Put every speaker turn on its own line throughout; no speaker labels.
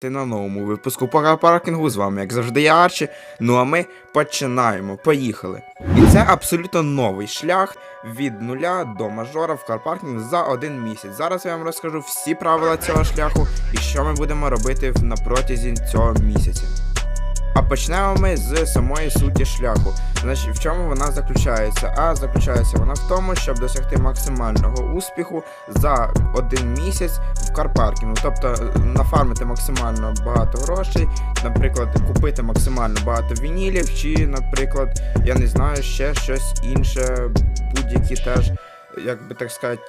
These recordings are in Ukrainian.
Ти на новому випуску паркінгу з вами, як завжди, я Арчі. Ну а ми починаємо. Поїхали. І це абсолютно новий шлях від нуля до мажора в карпаркінг за один місяць. Зараз я вам розкажу всі правила цього шляху і що ми будемо робити на протязі цього місяця. А почнемо ми з самої суті шляху. Значить, в чому вона заключається? А заключається вона в тому, щоб досягти максимального успіху за один місяць в карпаркінгу. Тобто е, нафармити максимально багато грошей, наприклад, купити максимально багато вінілів, чи, наприклад, я не знаю, ще щось інше, будь-які теж, як би так сказати,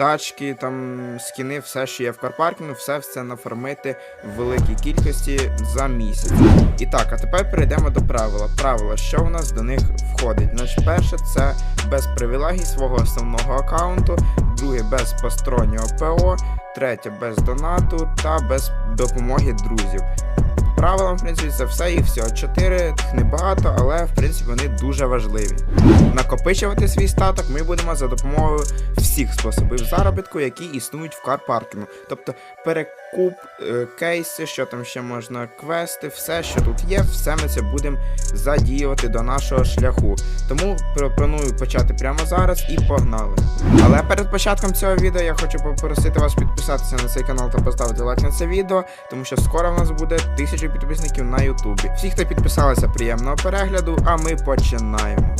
тачки, там скіни, все, що є в карпаркінгу, все це нафармити в великій кількості за місяць. І так, а тепер перейдемо до правила. Правила, що у нас до них входить? Значить, перше, це без привілегій свого основного аккаунту, друге без постороннього ПО, третє без донату та без допомоги друзів. Правилам, в принципі, це все і всього. Чотири небагато, але в принципі вони дуже важливі. Накопичувати свій статок ми будемо за допомогою всіх способів заробітку, які існують в карпаркінгу. Тобто перекуп, е, кейси, що там ще можна, квести, все, що тут є, все ми це будемо задіювати до нашого шляху. Тому пропоную почати прямо зараз і погнали. Але перед початком цього відео я хочу попросити вас підписатися на цей канал та поставити лайк на це відео, тому що скоро в нас буде тисяча підписників на Ютубі. Всі, хто підписалися, приємного перегляду, а ми починаємо.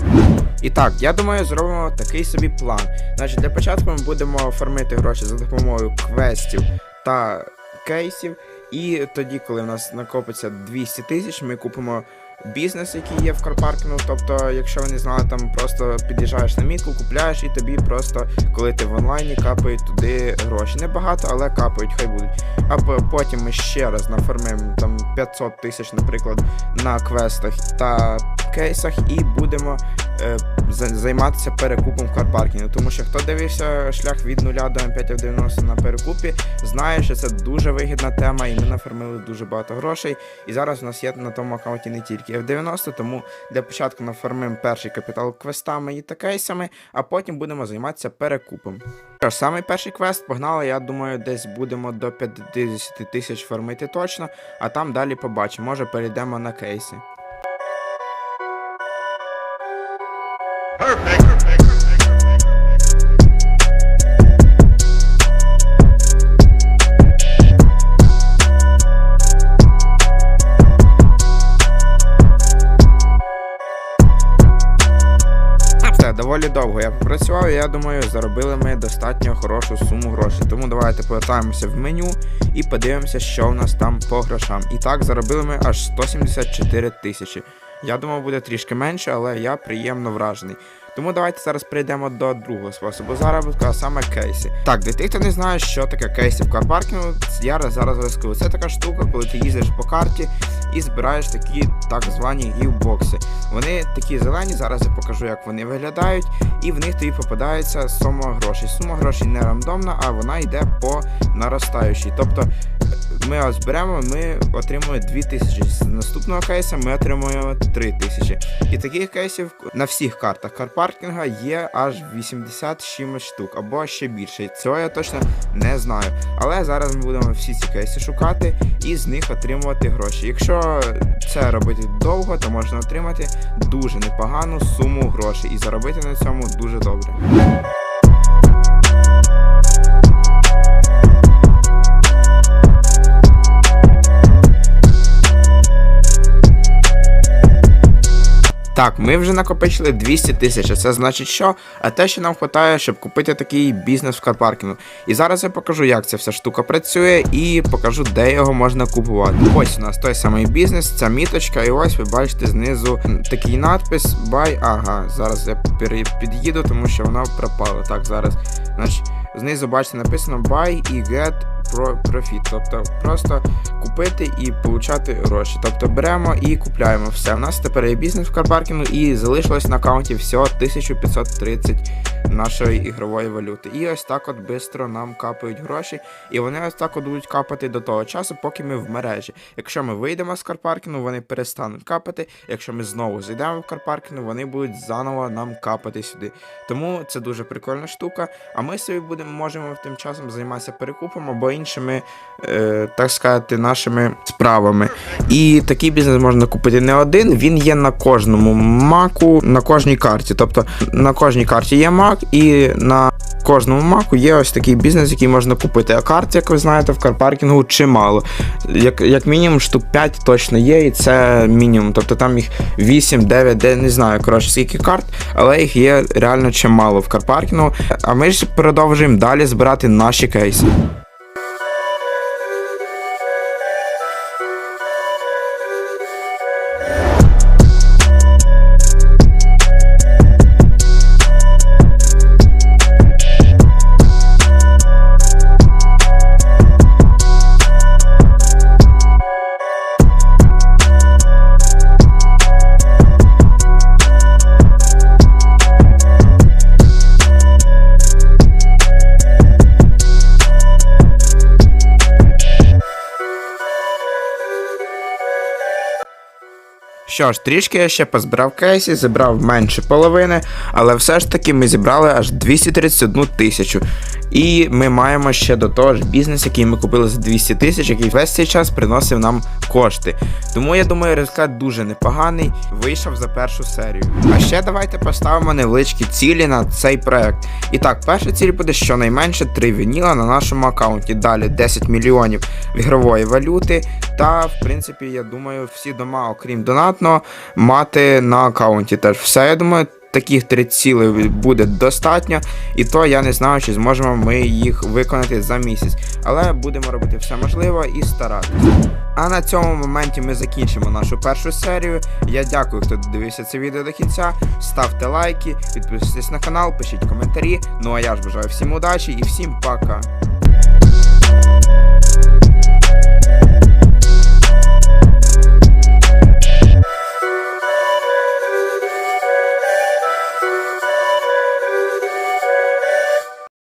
І так, я думаю, зробимо такий собі план. Значить, для початку ми будемо оформити гроші за допомогою квестів та кейсів. І тоді, коли в нас накопиться 200 тисяч, ми купимо бізнес, який є в карпаркінгу. Тобто, якщо ви не знали, там просто під'їжджаєш на мітку, купляєш, і тобі просто, коли ти в онлайні, капають туди гроші. Небагато, але капають, хай будуть. А потім ми ще раз наформимо там 500 тисяч, наприклад, на квестах та кейсах, і будемо е, займатися перекупом в карпаркінгу. Тому що хто дивився шлях від 0 до М5 90 на перекупі, знає, що це дуже вигідна тема, і ми нафармили дуже багато грошей. І зараз у нас є на тому аккаунті не тільки F90, тому для початку нафармимо перший капітал квестами і та кейсами, а потім будемо займатися перекупом. Що ж, перший квест погнали, я думаю, десь будемо до 50 тисяч фармити точно, а там далі побачимо, може перейдемо на кейси.
Perfect.
Довго я попрацював, і я думаю, заробили ми достатньо хорошу суму грошей. Тому давайте повертаємося в меню і подивимося, що в нас там по грошам. І так, заробили ми аж 174 тисячі. Я думав, буде трішки менше, але я приємно вражений. Тому давайте зараз перейдемо до другого способу заробітку, а саме кейси. Так, для тих, хто не знає, що таке кейси в карпаркінгу, я зараз розкажу. Це така штука, коли ти їздиш по карті і збираєш такі так звані гівбокси. Вони такі зелені, зараз я покажу, як вони виглядають, і в них тобі попадається сума грошей. Сума грошей не рандомна, а вона йде по наростаючій. Тобто ми ось беремо, ми отримуємо 2000. З наступного кейса ми отримуємо 3000. І таких кейсів на всіх картах карпаркінга є аж 80 з чимось штук, або ще більше. Цього я точно не знаю. Але зараз ми будемо всі ці кейси шукати і з них отримувати гроші. Якщо це робити довго, то можна отримати дуже непогану суму грошей і заробити на цьому дуже добре. Так, ми вже накопичили 200 тисяч. а Це значить що? А те, що нам вистачає, щоб купити такий бізнес в карпаркінгу. І зараз я покажу, як ця вся штука працює, і покажу, де його можна купувати. Ось у нас той самий бізнес, ця міточка, і ось ви бачите знизу такий надпис Buy. Ага, зараз я під'їду, тому що воно пропало. Так, зараз. Значить, знизу бачите написано Buy і Get Profit. Тобто просто купити і получати гроші. Тобто беремо і купляємо все. У нас тепер є бізнес в карпаркінгу і залишилось на аккаунті всього 1530 нашої ігрової валюти. І ось так от швидко нам капають гроші, і вони ось так от будуть капати до того часу, поки ми в мережі. Якщо ми вийдемо з карпаркінгу, вони перестануть капати. Якщо ми знову зайдемо в карпаркінг, вони будуть заново нам капати сюди. Тому це дуже прикольна штука. А ми собі будемо можемо тим часом займатися перекупом або іншими, е, так сказати, нашими справами. І такий бізнес можна купити не один. Він є на кожному маку, на кожній карті. Тобто на кожній карті є мак, і на кожному маку є ось такий бізнес, який можна купити. А карт, як ви знаєте, в карпаркінгу чимало. Як, як мінімум штук 5 точно є, і це мінімум. Тобто там їх 8, 9, де не знаю, коротше, скільки карт, але їх є реально чимало в карпаркінгу. А ми ж продовжуємо далі збирати наші кейси. Що ж, трішки я ще позбирав кейсів, зібрав менше половини, але все ж таки ми зібрали аж 231 тисячу. І ми маємо ще до того ж бізнес, який ми купили за 200 тисяч, який весь цей час приносив нам кошти. Тому я думаю, результат дуже непоганий. Вийшов за першу серію. А ще давайте поставимо невеличкі цілі на цей проект. І так, перша ціль буде щонайменше 3 вініла на нашому аккаунті. Далі 10 мільйонів ігрової валюти. Та, в принципі, я думаю, всі дома, окрім донатного, мати на аккаунті теж. Все, я думаю. Таких три цілей буде достатньо, і то я не знаю, чи зможемо ми їх виконати за місяць. Але будемо робити все можливе і старатися. А на цьому моменті ми закінчимо нашу першу серію. Я дякую, хто дивився це відео до кінця. Ставте лайки, підписуйтесь на канал, пишіть коментарі. Ну а я ж бажаю всім удачі і всім пока.